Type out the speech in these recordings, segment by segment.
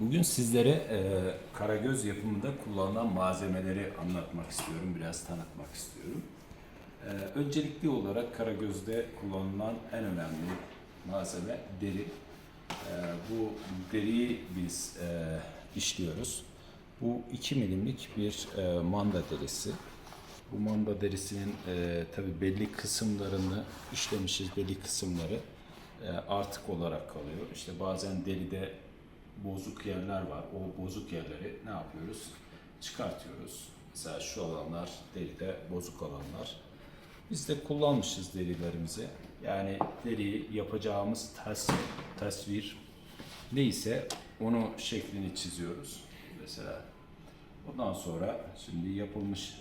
Bugün sizlere e, Karagöz yapımında kullanılan malzemeleri anlatmak istiyorum, biraz tanıtmak istiyorum. E, öncelikli olarak Karagöz'de kullanılan en önemli malzeme deri. E, bu deriyi biz e, işliyoruz. Bu 2 milimlik bir e, manda derisi. Bu manda derisinin e, tabi belli kısımlarını işlemişiz, belli kısımları e, artık olarak kalıyor. İşte bazen deride bozuk yerler var. O bozuk yerleri ne yapıyoruz? Çıkartıyoruz. Mesela şu alanlar deride bozuk alanlar. Biz de kullanmışız derilerimizi. Yani deriyi yapacağımız tasvir, tasvir neyse onu şeklini çiziyoruz. Mesela ondan sonra şimdi yapılmış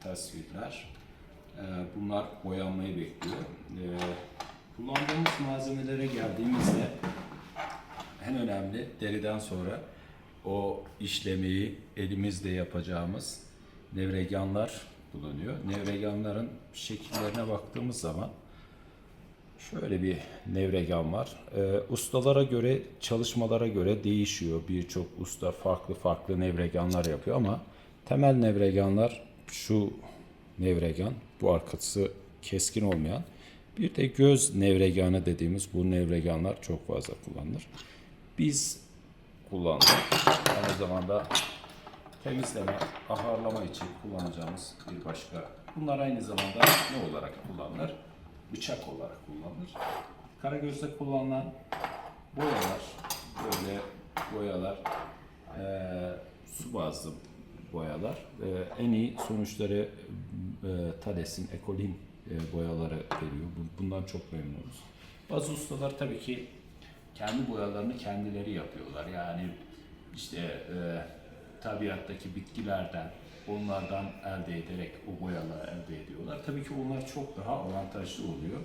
tasvirler e, bunlar boyanmayı bekliyor. E, kullandığımız malzemelere geldiğimizde en önemli deriden sonra o işlemeyi elimizle yapacağımız nevreganlar bulunuyor. Nevreganların şekillerine baktığımız zaman şöyle bir nevregan var. Ee, ustalara göre, çalışmalara göre değişiyor. Birçok usta farklı farklı nevreganlar yapıyor ama temel nevreganlar şu nevregan, bu arkası keskin olmayan. Bir de göz nevreganı dediğimiz bu nevreganlar çok fazla kullanılır. Biz kullandık. Aynı zamanda temizleme, aharlama için kullanacağımız bir başka. Bunlar aynı zamanda ne olarak kullanılır? Bıçak olarak kullanılır. Karagöz'de kullanılan boyalar, böyle boyalar, eee, su bazlı boyalar. Eee, en iyi sonuçları eee Thales'in, Ecolin eee, boyaları veriyor. Bu- Bundan çok memnunuz. Bazı ustalar tabii ki kendi boyalarını kendileri yapıyorlar. Yani işte e, tabiattaki bitkilerden, onlardan elde ederek o boyaları elde ediyorlar. Tabii ki onlar çok daha avantajlı oluyor.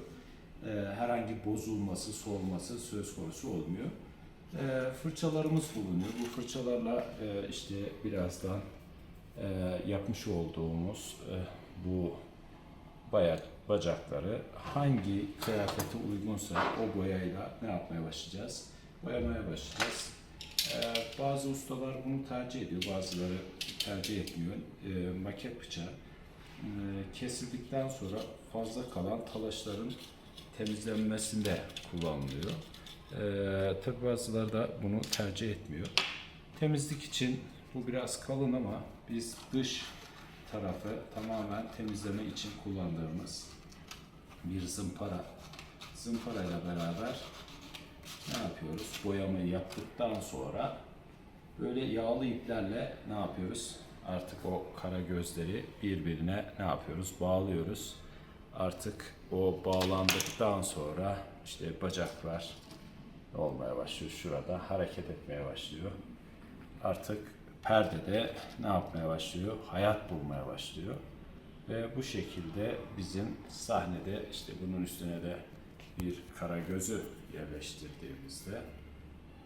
E, herhangi bozulması, solması söz konusu olmuyor. E, fırçalarımız bulunuyor. Bu fırçalarla e, işte birazdan e, yapmış olduğumuz e, bu bayak bacakları hangi kıyafete uygunsa o boyayla ne yapmaya başlayacağız? Boyamaya başlayacağız. Ee, bazı ustalar bunu tercih ediyor, bazıları tercih etmiyor. Ee, maket bıçağı e, kesildikten sonra fazla kalan talaşların temizlenmesinde kullanılıyor. Ee, tabi bazıları da bunu tercih etmiyor. Temizlik için bu biraz kalın ama biz dış tarafı tamamen temizleme için kullandığımız bir zımpara. Zımpara ile beraber ne yapıyoruz? Boyamayı yaptıktan sonra böyle yağlı iplerle ne yapıyoruz? Artık o kara gözleri birbirine ne yapıyoruz? Bağlıyoruz. Artık o bağlandıktan sonra işte bacaklar olmaya başlıyor. Şurada hareket etmeye başlıyor. Artık perdede ne yapmaya başlıyor? Hayat bulmaya başlıyor. Ve bu şekilde bizim sahnede işte bunun üstüne de bir kara gözü yerleştirdiğimizde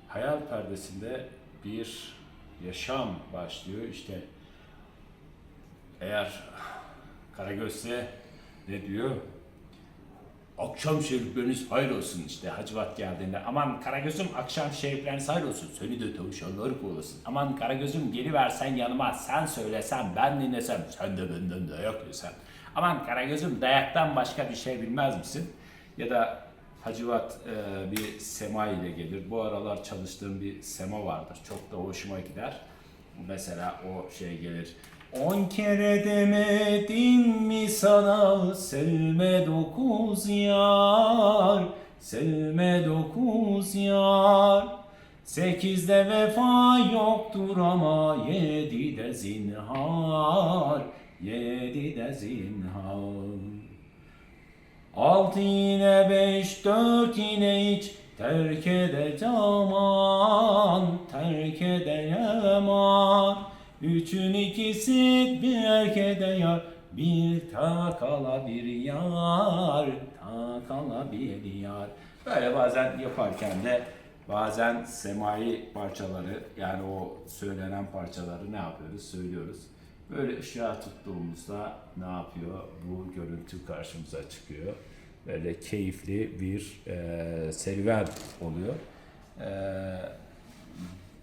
hayal perdesinde bir yaşam başlıyor. İşte eğer Karagöz'se ne diyor? Akşam şerifleriniz hayır olsun işte Hacivat geldiğinde. Aman Karagöz'üm akşam şerifleriniz hayır olsun. Seni de tavşanlar kovalasın. Aman Karagöz'üm geliversen yanıma. Sen söylesen ben dinlesem. Sen de benden dayak yesen. Aman Karagöz'üm dayaktan başka bir şey bilmez misin? Ya da Hacivat e, bir sema ile gelir. Bu aralar çalıştığım bir sema vardır. Çok da hoşuma gider. Mesela o şey gelir. On kere demedim mi sana sevme dokuz yar, sevme dokuz yar. Sekizde vefa yoktur ama yedide zinhar, yedide zinhar. Altı yine beş, dört yine hiç terk edeceğim aman, terk edeceğim aman. Üçün ikisi bir erkede yar, bir takala bir yar, takala bir yar. Böyle bazen yaparken de bazen semai parçaları yani o söylenen parçaları ne yapıyoruz? Söylüyoruz. Böyle ışığa tuttuğumuzda ne yapıyor? Bu görüntü karşımıza çıkıyor. Böyle keyifli bir e, serüven oluyor. E,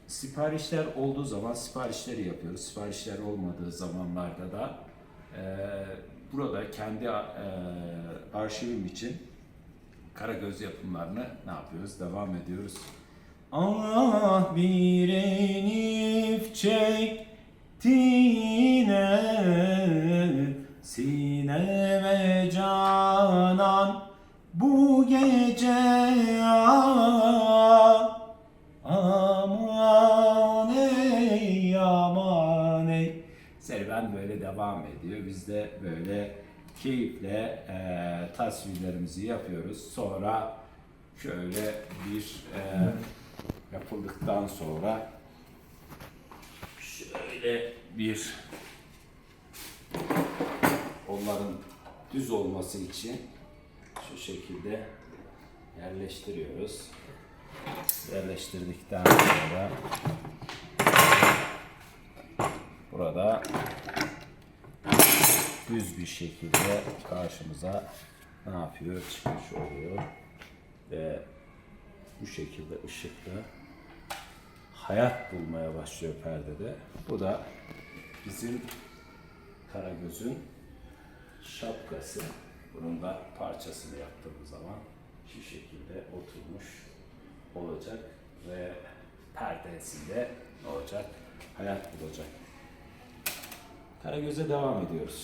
siparişler olduğu zaman siparişleri yapıyoruz. Siparişler olmadığı zamanlarda da e, burada kendi e, arşivim için Karagöz yapımlarını ne yapıyoruz? Devam ediyoruz. Allah bir enif çektiğine sineme canan bu gece ah, devam ediyor. Biz de böyle keyifle e, tasvirlerimizi yapıyoruz. Sonra şöyle bir e, yapıldıktan sonra şöyle bir onların düz olması için şu şekilde yerleştiriyoruz. Yerleştirdikten sonra burada düz bir şekilde karşımıza ne yapıyor? Çıkmış oluyor. Ve bu şekilde ışıklı hayat bulmaya başlıyor perdede. Bu da bizim Karagöz'ün şapkası. Bunun da parçasını yaptığımız zaman şu şekilde oturmuş olacak ve perdesinde ne olacak? Hayat bulacak. Karagöz'e devam ediyoruz.